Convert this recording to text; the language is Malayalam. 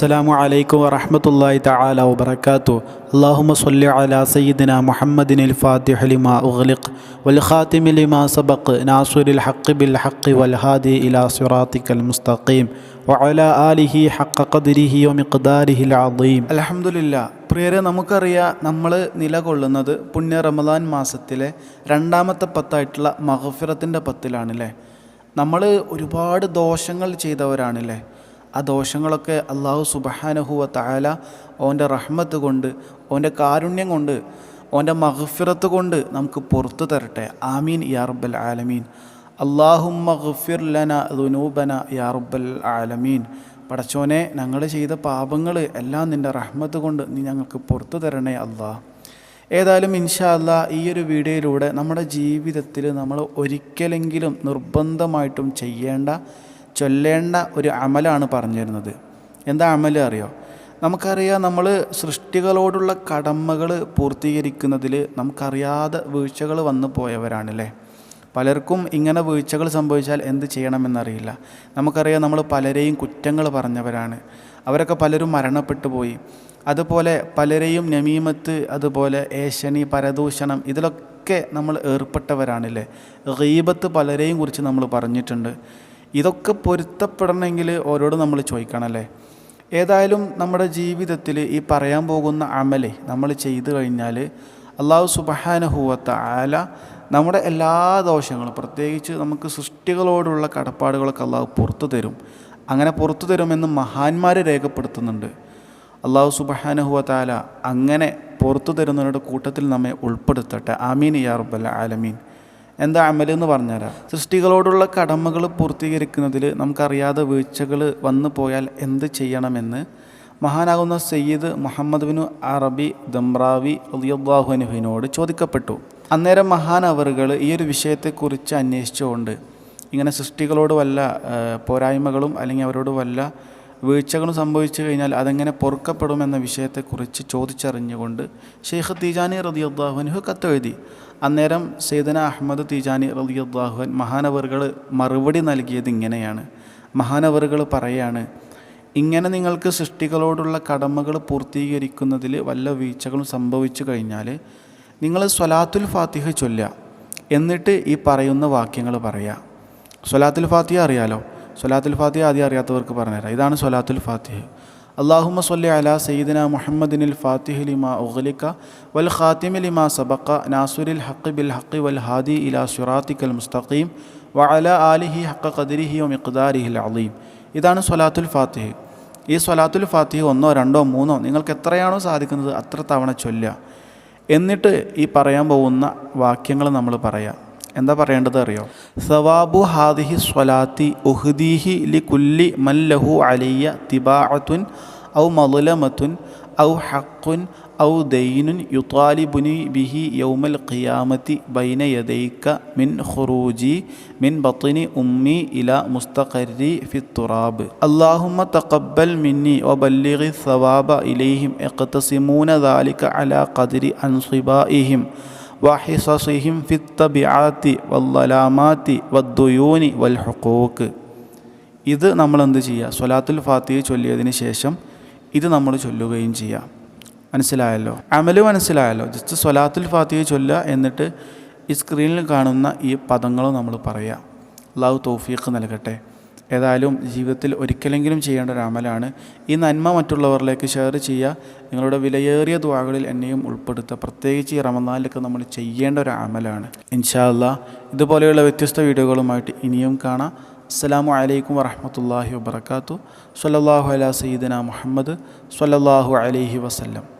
അസ്സലാമു അലൈക്കും വറഹമത്തല്ലാഹി തആല വബറകാതു അല്ലാഹുമ്മ സ്വല്ലി അലാ സയ്യിദിന മുഹമ്മദിനിൽ ഫാത്തിഹ ലിമാ ഉഗ്ലിഖ് വൽ ഖാതിമി ലിമാ സബഖ് നാസിറുൽ ഹഖ് ബിൽ ഹഖ് വൽ ഹാദി ഇലാ സിറാത്തിക്കൽ മുസ്തഖീം വഅലാ ആലിഹി ഹഖ ഖദ്രിഹി വമിഖ്ദാരിഹിൽ അദീം. അൽഹംദുലില്ലാ പ്രിയരെ നമുക്കറിയാം നമ്മൾ നിലകൊള്ളുന്നത് പുണ്യ റമദാൻ മാസത്തിലെ രണ്ടാമത്തെ പത്തായിട്ടുള്ള മഹഫിറത്തിന്റെ പത്തിലാണല്ലേ? നമ്മൾ ഒരുപാട് ദോഷങ്ങൾ ചെയ്തവരാണല്ലേ? ആ ദോഷങ്ങളൊക്കെ അള്ളാഹു സുബഹാനഹുവ തായാല ഓന്റെ റഹ്മത്ത് കൊണ്ട് ഓന്റെ കാരുണ്യം കൊണ്ട് ഓന്റെ മഹഫിറത്ത് കൊണ്ട് നമുക്ക് പുറത്തു തരട്ടെ. ആമീൻ യാ റബ്ബൽ ആലമീൻ. അള്ളാഹു മഹഫിർ ലന ദുനൂബന യാ റബ്ബൽ ആലമീൻ. പടച്ചോനെ ഞങ്ങൾ ചെയ്ത പാപങ്ങൾ എല്ലാം നിന്റെ റഹ്മത്ത് കൊണ്ട് നീ ഞങ്ങൾക്ക് പുറത്തു തരണേ അള്ളാഹ് ഏതായാലും ഇൻഷാ അല്ലാ ഈ ഒരു വീഡിയോയിലൂടെ നമ്മുടെ ജീവിതത്തിൽ നമ്മൾ ഒരിക്കലെങ്കിലും നിർബന്ധമായിട്ടും ചെയ്യേണ്ട ചൊല്ലേണ്ട ഒരു അമലാണ് പറഞ്ഞു തരുന്നത് എന്താ അമൽ അറിയോ? നമുക്കറിയാം നമ്മൾ സൃഷ്ടികളോടുള്ള കടമകൾ പൂർത്തീകരിക്കുന്നതിൽ നമുക്കറിയാതെ വീഴ്ചകൾ വന്നു പോയവരാണല്ലേ? പലർക്കും ഇങ്ങനെ വീഴ്ചകൾ സംഭവിച്ചാൽ എന്ത് ചെയ്യണമെന്നറിയില്ല. നമുക്കറിയാം നമ്മൾ പലരെയും കുറ്റങ്ങൾ പറഞ്ഞവരാണ്. അവരൊക്കെ പലരും മരണപ്പെട്ടു പോയി. അതുപോലെ പലരെയും നമീമത്ത് അതുപോലെ ഏഷണി പരദൂഷണം ഇതിലൊക്കെ നമ്മൾ ഏർപ്പെട്ടവരാണല്ലേ? ഗീബത്ത് പലരെയും കുറിച്ച് നമ്മൾ പറഞ്ഞിട്ടുണ്ട്. ഇതൊക്കെ പൊരുത്തപ്പെടണമെങ്കിൽ ഓരോട് നമ്മൾ ചോദിക്കണമല്ലേ ഏതായാലും നമ്മുടെ ജീവിതത്തിൽ ഈ പറയാൻ പോകുന്ന അമലെ നമ്മൾ ചെയ്തു കഴിഞ്ഞാൽ അള്ളാഹു സുബഹാനഹുവത്ത ആല നമ്മുടെ എല്ലാ ദോഷങ്ങളും പ്രത്യേകിച്ച് നമുക്ക് സൃഷ്ടികളോടുള്ള കടപ്പാടുകളൊക്കെ അള്ളാഹു പുറത്തു തരും. അങ്ങനെ പുറത്തു തരുമെന്ന് മഹാന്മാർ രേഖപ്പെടുത്തുന്നുണ്ട്. അള്ളാഹു സുബഹാനഹുവത്താല അങ്ങനെ പുറത്തു തരുന്നവരുടെ കൂട്ടത്തിൽ നമ്മെ ഉൾപ്പെടുത്തട്ടെ. ആമീൻ യാ റബ്ബൽ ആലമീൻ. എന്താ അമലെന്ന് പറഞ്ഞുതരാം. സൃഷ്ടികളോടുള്ള കടമകൾ പൂർത്തീകരിക്കുന്നതിൽ നമുക്കറിയാതെ വീഴ്ചകൾ വന്നു പോയാൽ എന്ത് ചെയ്യണമെന്ന് മഹാനാകുന്ന സയ്യിദ് മുഹമ്മദ് ബിനു അറബി ദംറാവി അലിയാഹുനുഹിനോട് ചോദിക്കപ്പെട്ടു. അന്നേരം മഹാൻ അവറുകൾ ഈ ഒരു വിഷയത്തെക്കുറിച്ച് അന്വേഷിച്ചുകൊണ്ട് ഇങ്ങനെ സൃഷ്ടികളോട് വല്ല പോരായ്മകളും അല്ലെങ്കിൽ അവരോട് വല്ല വീഴ്ചകളും സംഭവിച്ചു കഴിഞ്ഞാൽ അതെങ്ങനെ പൊറുക്കപ്പെടുമെന്ന വിഷയത്തെക്കുറിച്ച് ചോദിച്ചറിഞ്ഞുകൊണ്ട് ഷെയ്ഖ് തീജാനി റതി അള്ളാഹുവിനു കത്തെഴുതി. അന്നേരം സെയ്ദന അഹമ്മദ് തീജാനി റതി അള്ളാഹുവൻ മഹാനവറുകൾ മറുപടി നൽകിയത് ഇങ്ങനെയാണ്. മഹാനവറുകൾ പറയാണ് ഇങ്ങനെ നിങ്ങൾക്ക് സൃഷ്ടികളോടുള്ള കടമകൾ പൂർത്തീകരിക്കുന്നതിൽ വല്ല വീഴ്ചകളും സംഭവിച്ചു കഴിഞ്ഞാൽ നിങ്ങൾ സ്വലാത്തുൽ ഫാത്തിഹ ചൊല്ലുക. എന്നിട്ട് ഈ പറയുന്ന വാക്യങ്ങൾ പറയുക. സ്വലാത്തുൽ ഫാത്തിഹ അറിയാലോ? സ്വലാത്തുൽ ഫാത്തിഹ ആദ്യം അറിയാത്തവർക്ക് പറഞ്ഞുതരാം. ഇതാണ് സ്വലാത്തുൽ ഫാത്തിഹ. അള്ളാഹുമ സൊല്ലി അല സയ്യിദിന മുഹമ്മദിനിൽ ഫാത്തിഹ് ലിമ ഉഖലിക്ക വൽ ഖാത്തിമി ലിമ സബക്ക നാസുരിൽ ഹക്ക് ബിൽ ഹക്കി വൽ ഹാദി ഇല സുറാത്തിക്കൽ മുസ്തഖീം വ അല ആലിഹി ഹക്ക ഖദിരിഹി വ മിഖ്ദാരിഹിൽ അലീം. ഇതാണ് സ്വലാത്തുൽ ഫാത്തിഹ്. ഈ സ്വലാത്തുൽ ഫാത്തിഹ് ഒന്നോ രണ്ടോ മൂന്നോ നിങ്ങൾക്ക് എത്രയാണോ സാധിക്കുന്നത് അത്ര തവണ ചൊല്ലുക. എന്നിട്ട് ഈ പറയാൻ പോകുന്ന വാക്യങ്ങൾ നമ്മൾ പറയാം. എന്താ പറയേണ്ടത് അറിയോ? സവാബു ഹാദിഹി സ്വലാത്തി ഉഹ്ദീഹി ലി കുല്ലി മല്ലഹു അലിയ തിബാഅത്തുൻ ഔ മതുലമത്തുൻ ഔ ഹക്കുൻ ഔ ദൈനുൻ യുത്താലിബുനി ബിഹി യൗമൽ ഖിയാമത്തി ബൈന യദൈക മിൻ ഖുറൂജി മിൻ ബത്തിനി ഉമ്മി ഇല മുസ്തഖരി ഫി തുറാബ്. അല്ലാഹുമ്മ തഖബ്ബൽ മിന്നി ബല്ലിഖി സവാബ ഇലൈഹിം ഇഖ്തസിമൂന ദാലിക അലാ ഖദ്രി അൻസിബായിഹിം വഹിസസിഹിം ഫിത്തബിആത്തി വല്ലലാമാത്തി വദ്ദുയൂനി വൽ ഇത് നമ്മൾ എന്ത് ചെയ്യുക? സ്വലാത്തുൽ ഫാത്തിഹ ചൊല്ലിയതിന് ശേഷം ഇത് നമ്മൾ ചൊല്ലുകയും ചെയ്യാം മനസ്സിലായല്ലോ? അമൽ മനസ്സിലായല്ലോ? ജസ്റ്റ് സ്വലാത്തുൽ ഫാത്തിഹ ചൊല്ലുക എന്നിട്ട് ഈ സ്ക്രീനിൽ കാണുന്ന ഈ പദങ്ങളും നമ്മൾ പറയാം അള്ളാഹു തൗഫീഖ് നൽകട്ടെ. ഏതായാലും ജീവിതത്തിൽ ഒരിക്കലെങ്കിലും ചെയ്യേണ്ട ഒരു അമലാണ്. ഈ നന്മ മറ്റുള്ളവരിലേക്ക് ഷെയർ ചെയ്യുക. നിങ്ങളുടെ വിലയേറിയ ദ്വാകളിൽ എന്നെയും ഉൾപ്പെടുത്തുക. പ്രത്യേകിച്ച് ഈ റമദാനിലൊക്കെ നമ്മൾ ചെയ്യേണ്ട ഒരു അമലാണ്. ഇൻഷാല്ല ഇതുപോലെയുള്ള വ്യത്യസ്ത വീഡിയോകളുമായിട്ട് ഇനിയും കാണാം. അസ്സലാമു അലൈക്കും വറഹമത്തല്ലാഹി വബർക്കാത്തു സല്ലാഹു അല സയ്യിദന മുഹമ്മദ് സല്ലാഹു അലൈഹി വസല്ലം.